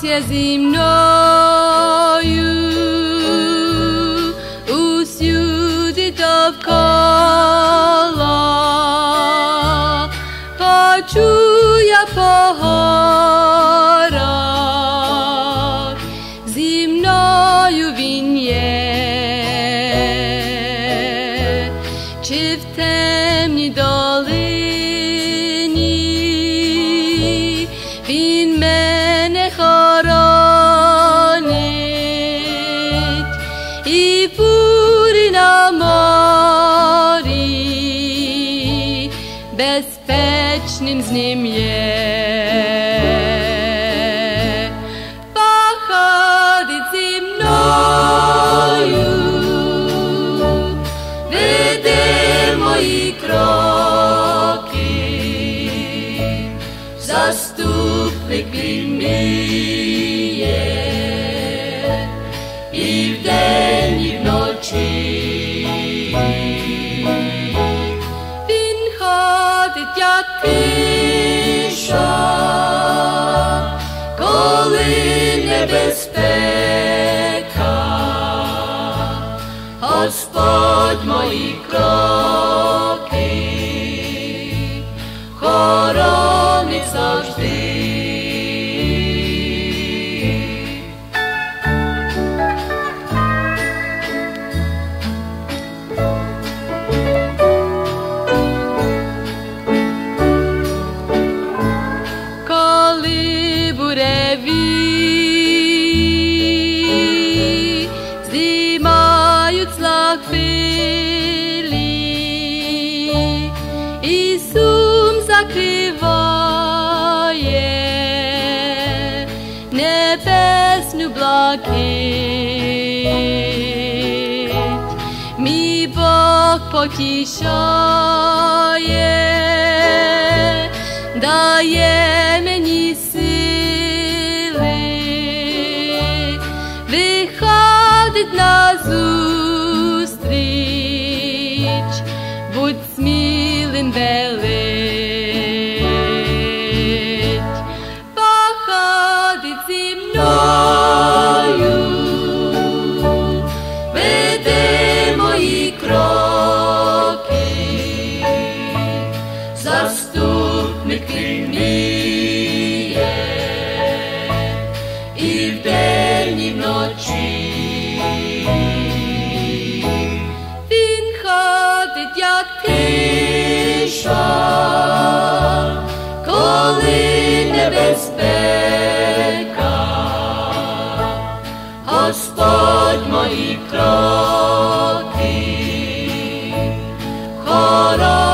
zimno zimnoju U sjuditov kola Pa čuja Zimnoju vinje Čivte і Purina mori, морі безпечним nim ним nebezpeka, Gospod spod moji kroki, chorony zawsze. zakrywaje niebesny blakiet. Mi Bóg pokiszaje, daje mi великий міє, і вдень, і вночі. Він ходить, як тиша, коли небезпека, Господь мої кроки, хоро.